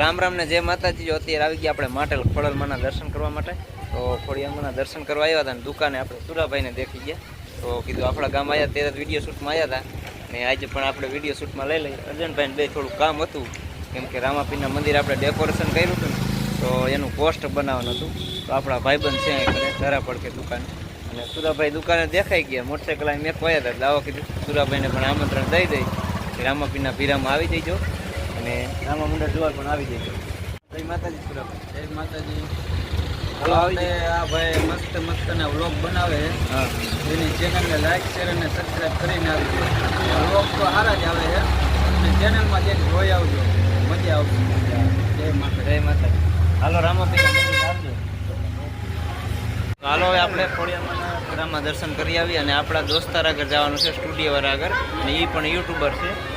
રામ રામ ને જય માતાજી. જો અત્યારે આવી ગયા આપણે માટેલ ખોડલમાના દર્શન કરવા માટે. તો ખોડિયામાના દર્શન કરવા આવ્યા હતા અને દુકાને આપણે સુરાભાઈને દેખી ગયા. તો કીધું આપણા ગામ આવ્યા ત્યારે જ વીડિયો શૂટમાં આવ્યા હતા. ને આજે પણ આપણે વીડિયો શૂટમાં લઈ લઈએ. અર્જનભાઈને બે થોડું કામ હતું. કેમ કે રામાપીના મંદિર આપણે ડેકોરેશન કર્યું હતું તો એનું પોસ્ટ બનાવવાનું હતું. તો આપણા ભાઈબંધ છે કરે ધરા પડકે દુકાને. અને સુરાભાઈ દુકાને દેખાઈ ગયા. મોટરસાઇકલ મેં ખોયા હતા. દાવો કીધું, સુરાભાઈને પણ આમંત્રણ દઈ દઈ. રામાપીના પીરામાં આવી જઈજો અને રામા મંડળ જોવા પણ આવી જઈજો જય માતાજી સુરાભાઈ જય માતાજી. હાલો આવી આ ભાઈ મસ્ત મસ્ત ના વ્લોગ બનાવે. છે. એની ચેનલને લાઈક શેર અને કરીને આવજો વ્લોગ તો સારા જ આવે છે. અને ચેનલમાં જે જોઈ આવજો. મજા આવશે. જય માતા જય માતાજી. હાલો રામાપીના મંદિર આવજો. હાલો હવે આપણે ખોડિયામાં રામા દર્શન કરી આવી અને આપણા દોસ્તાર આગળ જવાનું છે સ્ટુડિયો વાળા આગળ. અને એ પણ યુટ્યુબર છે.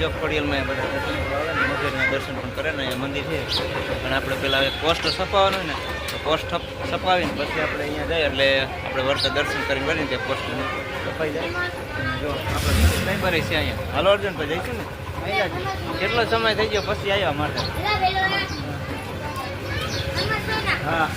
જો ખોડિયલમાં એ બધા દર્શન કરવા આવે ને દર્શન પણ કરે ને અહીંયા મંદિર છે. પણ આપણે પહેલાં એક પોસ્ટ છપાવવાનું હોય ને તો પોસ્ટ છપાવીને પછી આપણે અહીંયા જઈએ એટલે આપણે વર્ષે દર્શન કરીને વળીને તે પોસ્ટ છપાઈ જાય. જો આપણે સબસ્ક્રાઈબર છે અહીંયા. હાલો અર્જુન ભાઈ જઈશું ને? કેટલો સમય થઈ ગયો પછી આવ્યા માટે? હા.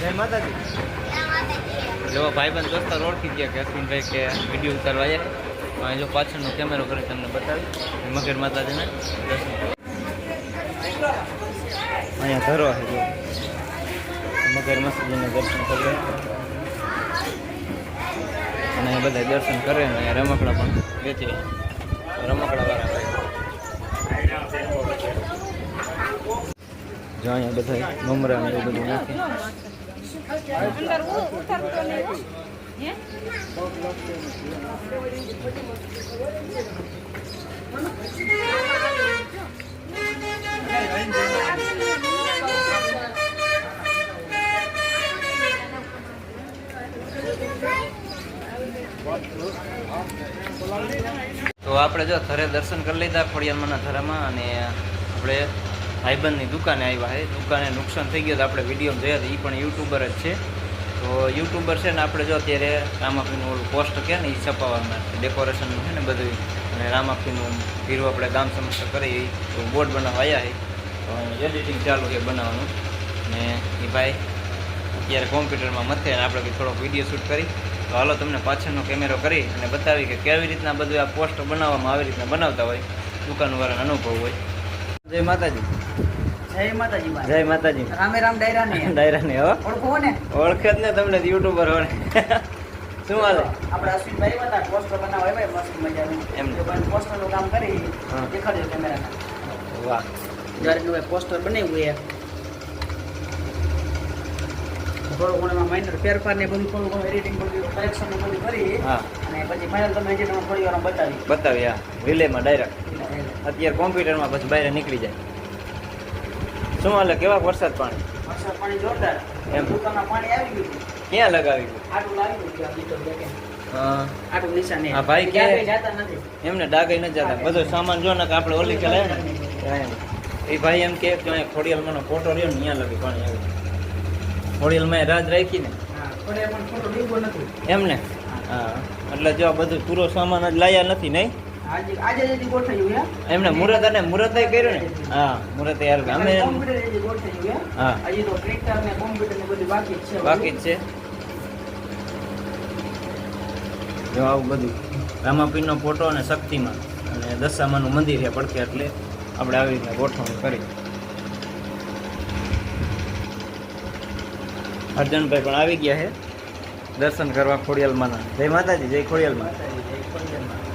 જય માતાજી. જો ભાઈબંધ દોસ્તાર ઓળખી ગયા કે અશ્વિનભાઈ કે વીડિયો ઉતારવા આવ્યા. અહીં જો પાછળનો કેમેરો કરી તમને બતાવી મગર માતાજીને દર્શન અહીંયા ધરો છે જો. મગર માતાજીને દર્શન કરે. અને અહીંયા બધા દર્શન કરે ને, અહીંયા રમકડા પણ વેચે રમકડા વાળા જો અહીંયા બધા મમરા ને એવું બધું નાખે. તો આપણે જો થરે દર્શન કરી લીધા ખોડિયાલમાંના થરામાં અને આપણે ભાઈબંધની દુકાને આવ્યા છે દુકાને નુકસાન થઈ ગયું તો આપણે વીડિયો જોયા હતા એ પણ યુટ્યુબર જ છે. તો યુટ્યુબર છે ને આપણે જો અત્યારે રામાપીનું ઓલું પોસ્ટ કે ને એ છપાવવાના ડેકોરેશનનું છે ને બધું અને રામાપીનું પીરું આપણે ગામ સમસ્ત કરી તો બોર્ડ બનાવવા આવ્યા છે. એડિટિંગ ચાલુ છે બનાવવાનું. ને એ ભાઈ અત્યારે કોમ્પ્યુટરમાં મથે અને આપણે થોડોક વીડિયો શૂટ કરી. તો હાલો તમને પાછળનો કેમેરો કરી અને બતાવી કે કેવી રીતના બધું આ પોસ્ટ બનાવવામાં આવી રીતના બનાવતા હોય, દુકાનવાળાનો અનુભવ હોય. જય માતાજી. જય માતાજી જય માતાજી. રામે રામ ડાયરા ને ડાયરા ને હો ઓળખો ને? ઓળખે જ ને તમને યુટ્યુબર હોય. શું હાલે? આપણે અશ્વિનભાઈ હતા પોસ્ટર બનાવે ભાઈ મસ્ત મજાનું. એમ. ભાઈ પોસ્ટરનું કામ કરી. દેખાડજો કેમેરામાં. વાહ. જ્યારે ભાઈ પોસ્ટર બનાવ્યું એ. થોડું ઘણું માઇનર ફેરફાર ને બધું થોડું ઘણું એડિટિંગ બધું કરેક્શન ને બધું કરી. હા. અને પછી ફાઇનલ તમે જે તમે થોડી વાર બતાવી. બતાવી હા. રિલેમાં ડાયરેક્ટ અત્યારે કોમ્પ્યુટરમાં પછી બહાર નીકળી જાય. શું હાલે? કેવા વરસાદ પાણી? વરસાદ પાણી જોરદાર. એમ. દુકાનમાં પાણી આવી ગયું. ક્યાં લગાવી આટલું લાવી ગયું આ બીજો દેખે હા. આટલું નિશાન હા, ભાઈ કે- એમને ડાગાઈ ન જતા. બધો સામાન જો ને કે આપણે ઓલી કે ને એ ભાઈ એમ કે અહીંયા ખોડિયાલમાંનો ફોટો રહ્યો ને ત્યાં લગી પાણી આવ્યું ખોડિયાલમાં રાજ રાખી ને હા થોડે પણ થોડો ડીગો નથી. એમ ને હા. એટલે જો આ બધું પૂરો સામાન જ લાયા નથી નહીં? એમને મુહૂર્ત અને મુહૂર્ત કર્યું ને? હા મુહૂર્ત યાર અમે હે? હજી તો ટ્રેક્ટર ને કોમ્પ્યુટર ને બધું બાકી જ છે બાકી જ છે. જો આવું બધું રામાપીરનો ફોટો અને શક્તિમાં. અને દશામાનું મંદિર છે પડકે એટલે આપણે આવી રીતે ગોઠવણ કરી. અર્જનભાઈ પણ આવી ગયા છે. દર્શન કરવા ખોડિયાલમાંના. જય માતાજી જય ખોડિયાલમાં.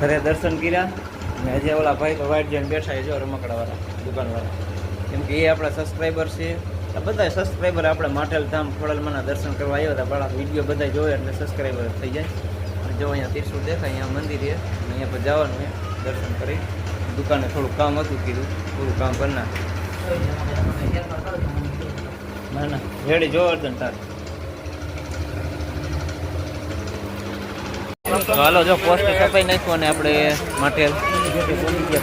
ઘરે દર્શન કર્યા. અને આજે ઓલા ભાઈ તો વાઈટ જઈને બેઠા જો રમકડાવાળા, દુકાનવાળા. કેમ કે એ આપણા સબસ્ક્રાઈબર છે. બધા સબસ્ક્રાઈબર આપણે માટેલ ધામ ખોડલમાંના દર્શન કરવા આવ્યા હતા. બાળા વીડિયો બધા જોવે એટલે સબસ્ક્રાઈબર થઈ જાય. અને જો અહીંયા ત્રિશુળ દેખાય, અહીંયા મંદિર છે. અને અહીંયા પર જવાનું છે, દર્શન કરી. દુકાને થોડું કામ હતું કીધું. થોડું કામ કરી ના ના. રેડી જોવા અર્જન તાર. હાલો જો, પોસ્ટ કપાઈ નાખ્યો અને આપણે માટે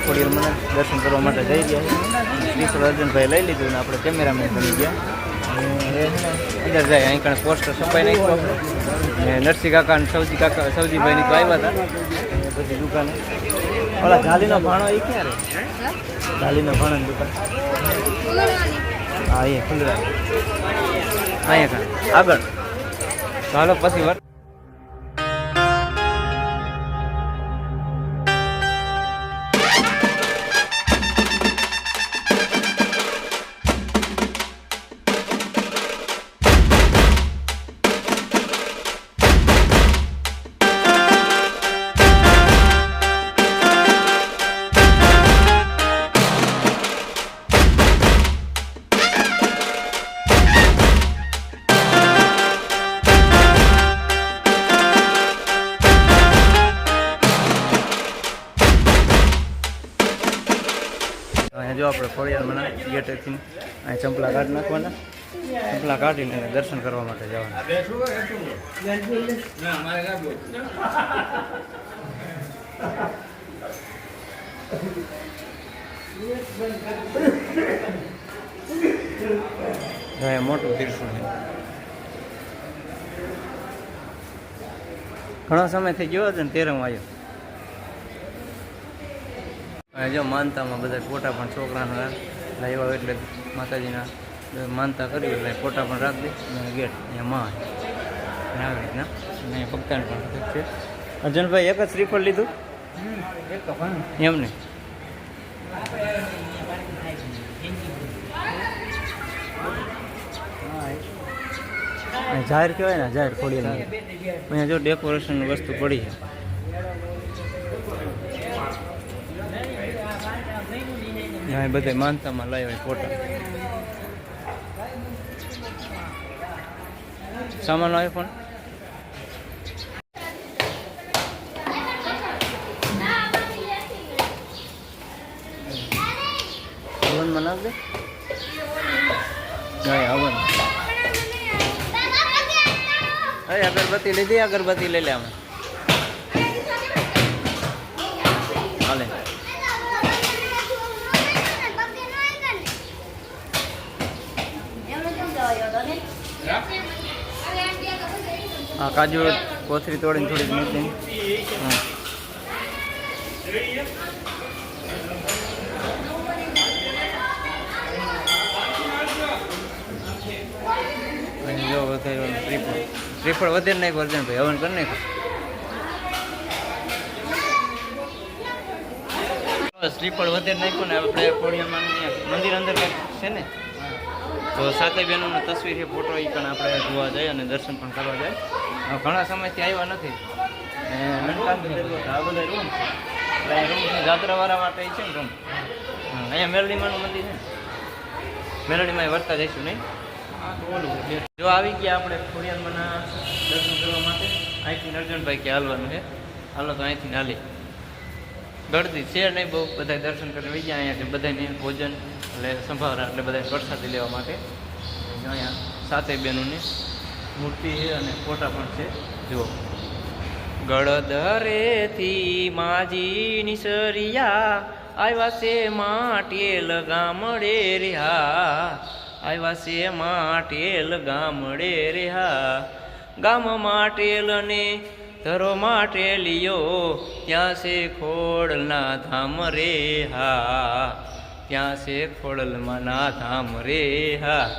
થોડી મને દર્શન કરવા માટે જઈ ગયા શ્રી અર્જુનભાઈ લઈ લીધું ને આપણે કેમેરામેન બની ગયા. અંદર જાય, અહીં કણે પોસ્ટર છપાઈ નાખ્યો આપણે. નરસિંહ કાકા અને સૌજી કાકા સૌજીભાઈની તો આવ્યા હતા. પછી દુકાને. ઓલા જાલીનો ભાણો એ ક્યારે ભાણો દુકાન. હા એ ખુલ્લા. અહીંયા આગળ. ચાલો પછી વર આપણે ખોડિયારમાં ગેટેથી અહીં ચંપલા કાઢી નાખવાના. ચંપલા કાઢીને એને દર્શન કરવા માટે જવાના. મોટું તીર્થું ઘણો સમય થઈ ગયો હતો ને તેરમ આવ્યો. અહીંયા જો માનતામાં બધા ફોટા પણ છોકરાના લાવ્યા હોય એટલે માતાજીના માનતા કરી એટલે ફોટા પણ રાખી અને ગેટ અહીંયા માં અને આવી રીતના. અને ભક્તાન પણ છે. અર્જુનભાઈ, એક જ શ્રીફળ લીધું? એમને જાહેર કહેવાય ને, જાહેર ખોડિયાર અહીંયા જો ડેકોરેશનની વસ્તુ પડી છે. અહીંયા બધા માનતામાં લાવ્યા ફોટા સામાન આવ્યો પણ હવનમાં નાખ દે હવન અરે અગરબત્તી લીધી અગરબત્તી લઈ લે અમે હાલે હા, કાજુ કોથરી તોડીને થોડીક મૂકી હા. જો વધારે શ્રીફળ શ્રીફળ વધારે નાખ વર્જન ભાઈ. હવન કરી નાખ શ્રીફળ વધારે નાખ્યું ને આપણે મંદિર અંદર છે ને? તો સાતે બહેનોનો તસવીર છે, ફોટો એ પણ આપણે જોવા જાય અને દર્શન પણ કરવા જાય. ઘણા સમયથી આવ્યા નથી. આ બધા રૂમ એટલે રૂમ જાત્રાવાળા માટે છે ને રૂમ. અહીંયા મેલડીમાનું મંદિર છે મેરડીમાં વર્તા જઈશું નહીં. જો આવી ગયા આપણે ખોડિયારમાંના દર્શન કરવા માટે. અહીંથી અર્જુનભાઈ કે હાલવાનું છે. હાલો તો અહીંથી હાલી ગળદી છે નહીં, બહુ બધા દર્શન કરીને વહી ગયા. અહીંયાથી બધાને ભોજન એટલે સંભાવના એટલે બધા પ્રસાદી લેવા માટે. અહીંયા સાતે બહેનોની મૂર્તિ છે અને ફોટા પણ છે. જુઓ. ગળદરેથી માજી નિસરિયા, આવ્યા છે માટેલ ગામડે રહ્યા આવ્યા છે માટેલ ગામડે રહ્યા ગામ માટેલ ધરો માટે લિયો, ત્યાં છે ખોડલના ધામ રે હા. ત્યાં છે ખોડલમાં ના ધામ રે હા.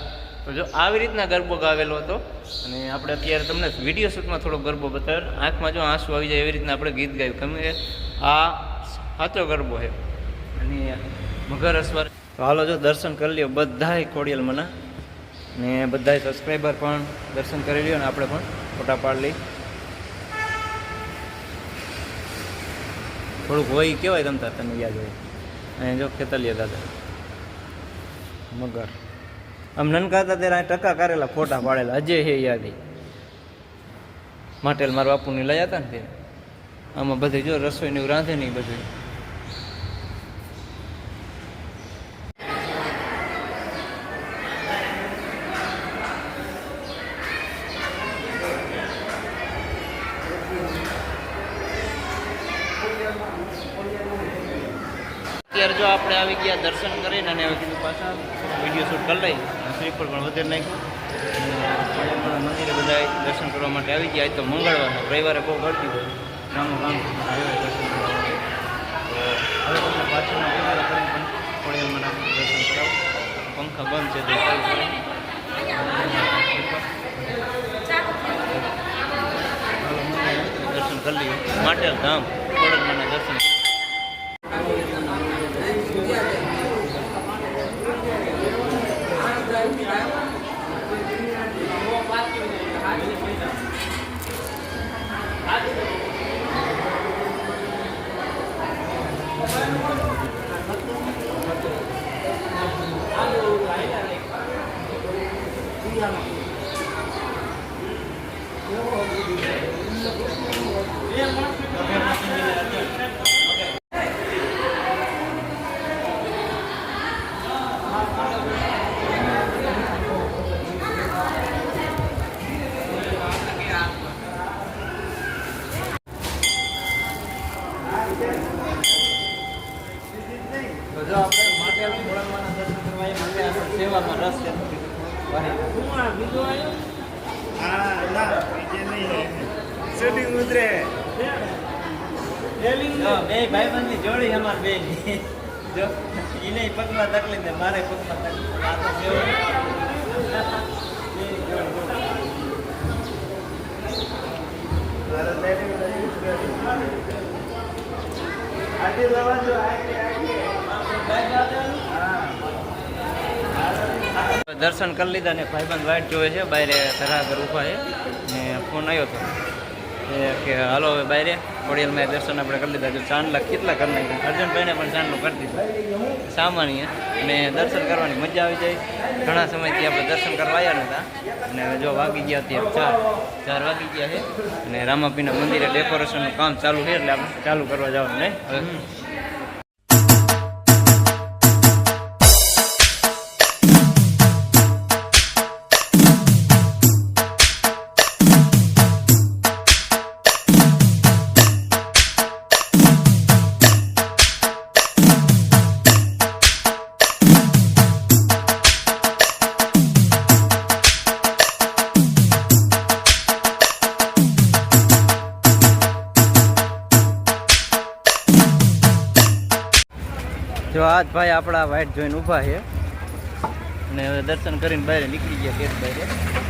તો જો આવી રીતના ગરબો ગાવેલો હતો, અને આપણે અત્યારે તમને વીડિયો શૂટમાં થોડો ગરબો બતાવ્યો આંખમાં જો આંસુ આવી જાય એવી રીતના આપણે ગીત ગાયું. કેમ આ સાચો ગરબો છે. અને મગર અસવાર તો હાલો જો દર્શન કરી લ્યો બધાય ખોડિયલ મના ને બધાય સબસ્ક્રાઈબર પણ દર્શન કરી લ્યો ને આપણે પણ ફોટા પાડી લઈ થોડુંક હોય કેવાય તમતા તને યાદ હોય. અહીંયા જો ખેતલિયા દાદા. મગર. આમ નનકા હતા ત્યારે ટકા કરેલા ફોટા પાડેલા. હજે હે યાદ. માટેલ મારા બાપુની લઈ હતા ને તે. આમાં બધે જો રસોઈની રાંધે નહીં બધું. જો આપણે આવી ગયા દર્શન કરીને અને હવે કીધું પાછા વીડિયો શૂટ કરી લઈ શ્રીફળ પણ વધારે નાખ્યું મંદિરે બધા દર્શન કરવા માટે આવી ગયા. તો મંગળવાર, રવિવારે બહુ ગળતી હોય. ગામો ગામ દર્શન કરવા કરીને પણ ખોડિયારમાં દર્શન કરાવું. પંખા બંધ છે દર્શન કરી લઈએ. માટે ધામ ખોડલમાના દર્શન. વાહી. જો, બે ભાઈબંધની જોડી અમાર બે જો એને પગમાં તકલીફ ને મારે પગમાં તકલીફ આ તો જેવો બે જોડી. દર્શન કરી લીધા ને ભાઈબંધ વાઇટ જોવે છે, બાયરે ઘરા ઊભા છે. ને ફોન આવ્યો હતો કે, હાલો હવે બાયરે ખોડિયલમાં દર્શન આપણે કરી લીધા. જો ચાંદલા કેટલા કરી નાખ્યા? અર્જુનભાઈને પણ ચાંદલો કરી દીધું. સામાન્ય. અને દર્શન કરવાની મજા આવી જાય. ઘણા સમયથી આપણે દર્શન કરવા આવ્યા નહોતા અને હવે જો વાગી ગયા અત્યારે ચાર. ચાર વાગી ગયા છે. અને રામાપીના મંદિરે ડેકોરેશનનું કામ ચાલુ છે, એટલે આપણે ચાલુ કરવા જવાનું ને હવે આજ ભાઈ આપણા વાઇટ જોઈને ઊભા છે. અને દર્શન કરીને બહાર નીકળી ગયા ગેટ બહાર.